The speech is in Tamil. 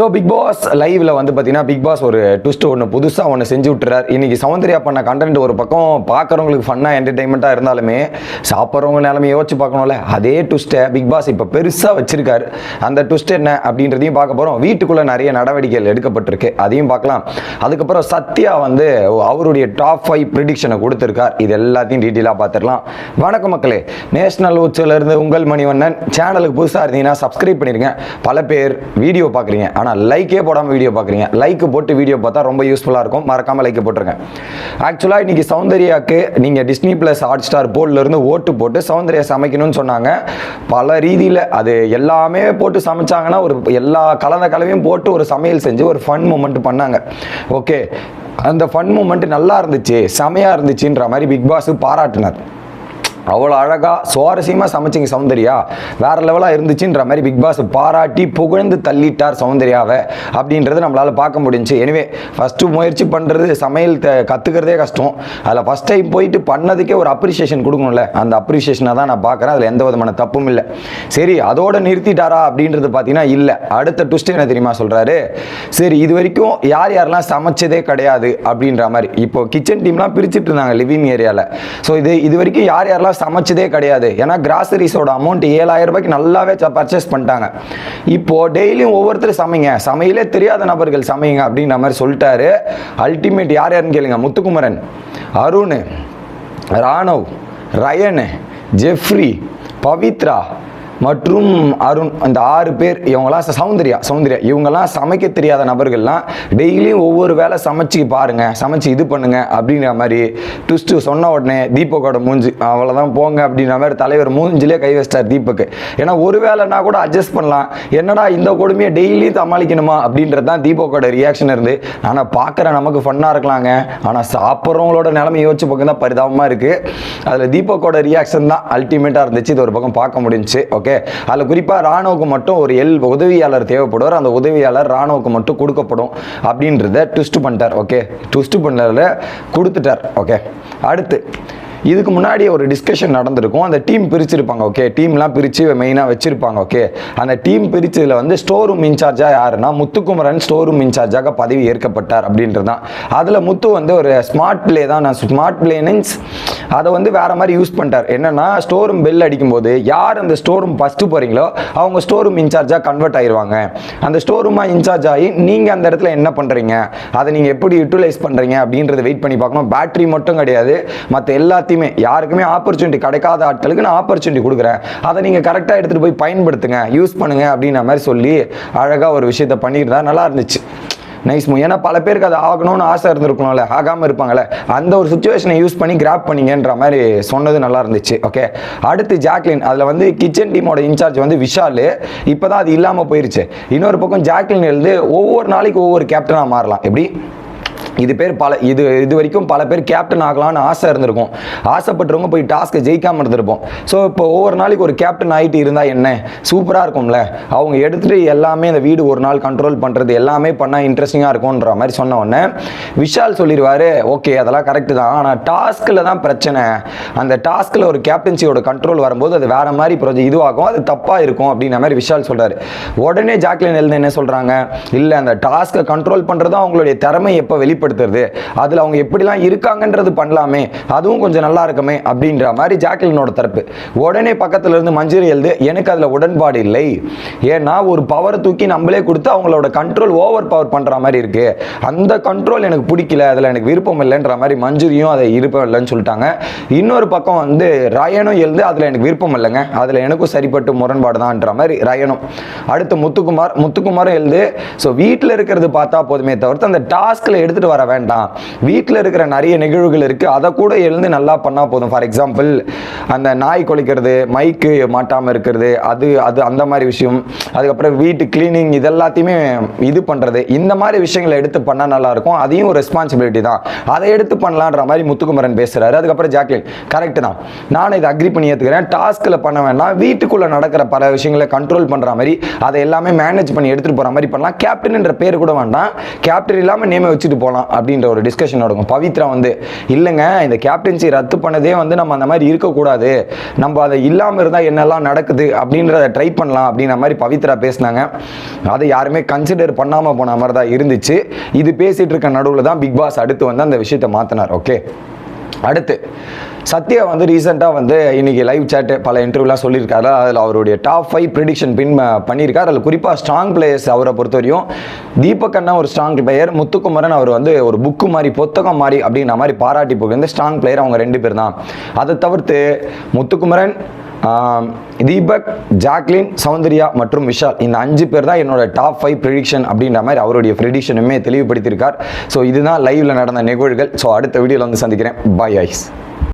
ஸோ பிக் பாஸ் லைவ்ல வந்து பார்த்தீங்கன்னா பிக் பாஸ் ஒரு ட்விஸ்ட் ஒன்று புதுசாக ஒன்று செஞ்சு விட்டுறார். இன்னைக்கு சௌந்தர்யா பண்ண கண்டென்ட் ஒரு பக்கம் பார்க்குறவங்களுக்கு ஃபன்னாக என்டர்டைன்மெண்ட்டாக இருந்தாலுமே சாப்பிட்றவங்க நிலமையை யோசிச்சு பார்க்கணும்ல. அதே ட்விஸ்ட்டை பிக் பாஸ் இப்போ பெருசாக வச்சிருக்காரு. அந்த ட்விஸ்ட் என்ன அப்படின்றதையும் பார்க்க போகிறோம் வீட்டுக்குள்ளே நிறைய நடவடிக்கைகள் எடுக்கப்பட்டிருக்கு. அதையும் பார்க்கலாம். அதுக்கப்புறம் சத்யா வந்து அவருடைய டாப் ஃபைவ் ப்ரிடிக்ஷனை கொடுத்துருக்கார். இது எல்லாத்தையும் டீட்டெயிலாக பார்த்துடலாம். வணக்கம் மக்களே. நேஷனல் இருந்து உங்கள் மணிவண்ணன். சேனலுக்கு புதுசாக இருந்தீங்கன்னா சப்ஸ்கிரைப் பண்ணிருங்க. பல பேர் வீடியோ பார்க்குறீங்க. ஆனால் லைக்கே போடாமல் வீடியோ பார்க்குறீங்க. லைக் போட்டு வீடியோ பார்த்தா ரொம்ப யூஸ்ஃபுல்லாக இருக்கும். மறக்காமல் லைக் போட்டுருங்க. ஆக்சுவலாக இன்றைக்கி சௌந்தர்யாவுக்கு நீங்கள் டிஸ்னி ப்ளஸ் ஹாட் ஸ்டார் இருந்து ஓட்டு போட்டு சௌந்தர்யா சமைக்கணும்னு சொன்னாங்க. பல ரீதியில் அது எல்லாமே போட்டு சமைச்சாங்கன்னா ஒரு எல்லா கலந்த கலவையும் போட்டு ஒரு சமையல் செஞ்சு ஒரு ஃபன் மூமெண்ட் பண்ணாங்க. ஓகே அந்த ஃபன் மூமெண்ட் நல்லா இருந்துச்சு. செமையாக இருந்துச்சுன்ற மாதிரி பிக் பாஸ் பாராட்டினார். அவ்வளோ அழகாக சுவாரஸ்யமாக சமைச்சிங்க சௌந்தர்யா. வேறு லெவலாக இருந்துச்சுன்ற மாதிரி பிக் பாஸ் பாராட்டி புகழ்ந்து தள்ளிட்டார் சௌந்தர்யாவை அப்படின்றது நம்மளால் பார்க்க முடிஞ்சுச்சு எனிவே ஃபஸ்ட்டு முயற்சி பண்ணுறது சமையல் த கற்றுக்கிறதே கஷ்டம். அதில் ஃபஸ்ட் டைம் போயிட்டு பண்ணதுக்கே ஒரு அப்ரிஷியேஷன் கொடுக்கணும்ல. அந்த அப்ரிஷியேஷனை தான் நான் பார்க்குறேன். அதில் எந்த விதமான தப்பும் இல்லை. சரி அதோட நிறுத்திட்டாரா அப்படின்றது பார்த்தீங்கன்னா இல்லை. அடுத்த ட்விஸ்ட் என்ன தெரியுமா சொல்கிறாரு சரி இது வரைக்கும் யார் யாரெல்லாம் சமைச்சதே கிடையாது அப்படின்ற மாதிரி. இப்போ கிச்சன் டீம்லாம் பிரிச்சுட்டு இருந்தாங்க லிவிங் ஏரியாவில் ஸோ இது இது வரைக்கும் யார் யாரெல்லாம் சமைச்சதே கிடையாது. ஏன்னா கிராசரிஸோட அமௌண்ட் ஏழாயிரம் ரூபாய்க்கு நல்லாவே பர்ச்சேஸ் பண்ணிட்டாங்க. இப்போ டெய்லியும் ஒவ்வொருத்தரும் சமைங்க. சமையலே தெரியாத நபர்கள் சமைங்க அப்படின்ற மாதிரி சொல்லிட்டாரு. அல்டிமேட் யார் யாருன்னு கேளுங்க. முத்துக்குமரன் அருண் ராணவ் ரயனு ஜெஃப்ரி பவித்ரா மற்றும் அருண் அந்த ஆறு பேர் இவங்களாம் சௌந்தர்யா சௌந்தர்யா இவங்கெல்லாம் சமைக்க தெரியாத நபர்கள்லாம் டெய்லியும் ஒவ்வொரு வேளை சமைச்சு பாருங்க சமைச்சு இது பண்ணுங்க அப்படிங்கிற மாதிரி ட்விஸ்ட்டு சொன்ன உடனே தீபக்கோட மூஞ்சி அவ்வளோதான் போங்க அப்படின்ற மாதிரி தலைவர் மூஞ்சிலே கை வச்சிட்டார் தீபக்கு. ஏன்னா ஒரு வேலைனா கூட அட்ஜஸ்ட் பண்ணலாம். என்னடா இந்த கொடுமையை டெய்லியும் சமாளிக்கணுமா அப்படின்றது தான் தீபக்கோட ரியாக்ஷன் இருந்து. ஆனால் பார்க்குற நமக்கு ஃபன்னாக இருக்கலாங்க. ஆனால் சாப்பிட்றவங்களோட நிலைமை யோசிச்சு பக்கம் தான் பரிதாபமாக இருக்குது அதில் தீபக்கோட ரியாக்ஷன் தான் அல்டிமேட்டாக இருந்துச்சு. இது ஒரு பக்கம் பார்க்க முடிஞ்சுச்சு. ஓகே அதில் குறிப்பாக ராணுவுக்கு மட்டும் ஒரு எல் உதவியாளர் தேவைப்படுவார். அந்த உதவியாளர் ராணுவுக்கு மட்டும் கொடுக்கப்படும் அப்படின்றத ட்விஸ்ட் பண்ணிட்டார் ஓகே ட்விஸ்ட் பண்ணதில் கொடுத்துட்டார் ஓகே அடுத்து இதுக்கு முன்னாடி ஒரு டிஸ்கஷன் நடந்திருக்கும். அந்த டீம் பிரிச்சிருப்பாங்க ஓகே டீம்லாம் பிரித்து மெயினாக வச்சுருப்பாங்க ஓகே அந்த டீம் பிரித்ததில் வந்து ஸ்டோர் ரூம் இன்சார்ஜாக யாருன்னா முத்துக்குமரன் ஸ்டோர் ரூம் இன்சார்ஜாக பதவி ஏற்கப்பட்டார் அப்படின்றது தான் அதில் முத்து வந்து ஒரு ஸ்மார்ட் பிளே தான். நான் ஸ்மார்ட் பிளே மீன்ஸ் அதை வந்து வேறு மாதிரி யூஸ் பண்ணிட்டார். என்னென்னா ஸ்டோர் ரூம் பெல் அடிக்கும்போது யார் அந்த ஸ்டோர் ரூம் ஃபஸ்ட்டு போகிறீங்களோ அவங்க ஸ்டோர் ரூம் இன்சார்ஜாக கன்வெர்ட் ஆயிடுவாங்க அந்த ஸ்டோர் ரூமாக இன்சார்ஜ் ஆகி நீங்கள் அந்த இடத்துல என்ன பண்ணுறீங்க அதை நீங்கள் எப்படி யூட்டிலைஸ் பண்ணுறீங்க அப்படின்றத வெயிட் பண்ணி பார்க்கணும். பேட்டரி மட்டும் கிடையாது. மற்ற எல்லா எல்லாத்தையுமே யாருக்குமே ஆப்பர்ச்சுனிட்டி கிடைக்காத ஆட்களுக்கு நான் ஆப்பர்ச்சுனிட்டி கொடுக்குறேன். அதை நீங்கள் கரெக்டாக எடுத்துகிட்டு போய் பயன்படுத்துங்க யூஸ் பண்ணுங்க அப்படின்ற மாதிரி சொல்லி அழகாக ஒரு விஷயத்த பண்ணியிருந்தா நல்லா இருந்துச்சு. நைஸ் மூ ஏன்னா பல பேருக்கு அது ஆகணும்னு ஆசை இருந்திருக்கணும்ல ஆகாமல் இருப்பாங்கல்ல. அந்த ஒரு சுச்சுவேஷனை யூஸ் பண்ணி கிராப் பண்ணீங்கன்ற மாதிரி சொன்னது நல்லா இருந்துச்சு. ஓகே அடுத்து ஜாக்லின் அதில் வந்து கிச்சன் டீமோட இன்சார்ஜ் வந்து விஷால். இப்போ தான் அது இல்லாமல் போயிருச்சு. இன்னொரு பக்கம் ஜாக்லின் எழுது ஒவ்வொரு நாளைக்கு ஒவ்வொரு கேப்டனாக மாறலாம். எப்படி? இது பேர் பல இது இது வரைக்கும் பல பேர் கேப்டன் ஆகலாம்னு ஆசை இருந்திருக்கும். ஆசைப்பட்டவங்க போய் டாஸ்க்கை ஜெயிக்காமல் இருந்திருப்போம். ஸோ இப்போ ஒவ்வொரு நாளைக்கு ஒரு கேப்டன் ஆகிட்டு இருந்தால் என்ன? சூப்பராக இருக்கும்ல? அவங்க எடுத்துகிட்டு எல்லாமே அந்த வீடு ஒரு நாள் கண்ட்ரோல் பண்ணுறது எல்லாமே பண்ணால் இன்ட்ரெஸ்டிங்காக இருக்கும்ன்ற மாதிரி சொன்ன உடனே விஷால் சொல்லிடுவார் ஓகே அதெல்லாம் கரெக்டு தான். ஆனால் டாஸ்கில் தான் பிரச்சனை. அந்த டாஸ்கில் ஒரு கேப்டன்சியோட கண்ட்ரோல் வரும்போது அது வேறு மாதிரி ப்ரொஜெக்ட் இதுவாகும். அது தப்பாக இருக்கும். அப்படின்ற மாதிரி விஷால் சொல்கிறார் உடனே ஜாக்லின் எழுந்து என்ன சொல்கிறாங்க இல்லை அந்த டாஸ்க்கை கண்ட்ரோல் பண்ணுறது அவங்களுடைய திறமை. எப்போ வெளிப்படுத்துறது. அதில் அவங்க எப்படிலாம் இருக்காங்கன்றது பண்ணலாமே அதுவும் கொஞ்சம் நல்லா இருக்குமே அப்படின்ற மாதிரி ஜாக்லினோட தரப்பு. உடனே பக்கத்துல இருந்து மஞ்சுரி எழுது எனக்கு அதில் உடன்பாடு இல்லை. ஏன்னா ஒரு பவரை தூக்கி நம்மளே கொடுத்து அவங்களோட கண்ட்ரோல் ஓவர் பவர் பண்ணுற மாதிரி இருக்கு. அந்த கண்ட்ரோல் எனக்கு பிடிக்கல அதில் எனக்கு விருப்பம் இல்லைன்ற மாதிரி மஞ்சுரியும் அதை இருப்பம் இல்லைன்னு சொல்லிட்டாங்க. இன்னொரு பக்கம் வந்து ரயனும் எழுந்து அதில் எனக்கு விருப்பம் இல்லைங்க. அதில் எனக்கும் சரிப்பட்டு முரண்பாடு தான்ன்ற மாதிரி ரயனும். அடுத்து முத்துக்குமார் முத்துக்குமாரும் எழுது ஸோ வீட்டில் இருக்கிறது பார்த்தா போதுமே தவிர்த்து அந்த டாஸ்கில் எடுத்துகிட்டு வர வேண்டாம். வீட்டில் இருக்கிற நிறைய நிகழ்வுகள் இருக்குது அதை கூட எழுந்து நல்லா பண்ணால் போதும். ஃபார் எக்ஸாம்பிள் அந்த நாய் கொலைக்கிறது மைக்கு மாட்டாமல் இருக்கிறது அது அது அந்த மாதிரி விஷயம். அதுக்கப்புறம் வீட்டு கிளீனிங் இதெல்லாத்தையுமே இது பண்ணுறது இந்த மாதிரி விஷயங்களை எடுத்து பண்ணால் நல்லாயிருக்கும் அதையும் ஒரு ரெஸ்பான்சிபிலிட்டி தான். அதை எடுத்து பண்ணலான்ற மாதிரி முத்துக்குமரன் பேசுகிறாரு அதுக்கப்புறம் ஜாக்லின் கரெக்ட் தான். நானும் இதை அக்ரி பண்ணி ஏற்றுக்கிறேன் டாஸ்கில் பண்ண வேணாம் வீட்டுக்குள்ளே நடக்கிற பல விஷயங்களை கண்ட்ரோல் பண்ணுற மாதிரி அதை எல்லாமே மேனேஜ் பண்ணி எடுத்துகிட்டு போகிற மாதிரி பண்ணலாம். கேப்டன்ன்ற பேர் கூட வேண்டாம். கேப்டன் இல்லாமல் நேமை வச்சுட்டு போகலாம் வேணாம் அப்படின்ற ஒரு டிஸ்கஷன் நடக்கும். பவித்ரா வந்து இல்லைங்க இந்த கேப்டன்சி ரத்து பண்ணதே வந்து நம்ம அந்த மாதிரி இருக்கக்கூடாது. நம்ம அதை இல்லாமல் இருந்தால் என்னெல்லாம் நடக்குது? அப்படின்றத ட்ரை பண்ணலாம் அப்படின்ற மாதிரி பவித்ரா பேசினாங்க. அதை யாருமே கன்சிடர் பண்ணாமல் போன மாதிரி தான் இருந்துச்சு. இது பேசிகிட்டு இருக்க நடுவில் தான் பிக் பாஸ் அடுத்து வந்து அந்த விஷயத்தை மாற்றினார் ஓகே அடுத்து சத்யா வந்து ரீசெண்டாக வந்து இன்றைக்கி லைவ் சேட்டு பல இன்டர்வியூலாம் சொல்லியிருக்காரு. அதில் அவருடைய டாப் ஃபைவ் ப்ரிடிக்ஷன் பின் பண்ணியிருக்கார். அதில் குறிப்பாக ஸ்ட்ராங் பிளேயர்ஸ் அவரை பொறுத்த வரையும் தீபக் அண்ணா ஒரு ஸ்ட்ராங் பிளேயர் முத்துக்குமரன் அவர் வந்து ஒரு புக்கு மாதிரி புத்தகம் மாதிரி அப்படிங்கிற மாதிரி பாராட்டி போகிறது ஸ்ட்ராங் பிளேயர் அவங்க ரெண்டு பேர் தான். அதை தவிர்த்து முத்துக்குமரன் தீபக் ஜாக்லின் சௌந்தர்யா மற்றும் விஷால். இந்த அஞ்சு பேர் தான் என்னோட டாப் ஃபைவ் ப்ரிடிக்ஷன் அப்படின்ற மாதிரி அவருடைய ப்ரிடிக்ஷனுமே தெளிவுபடுத்தியிருக்கார். ஸோ இதுதான் லைவில் நடந்த நிகழ்வுகள். ஸோ அடுத்த வீடியோவில் வந்து சந்திக்கிறேன். பாய் ஐஸ்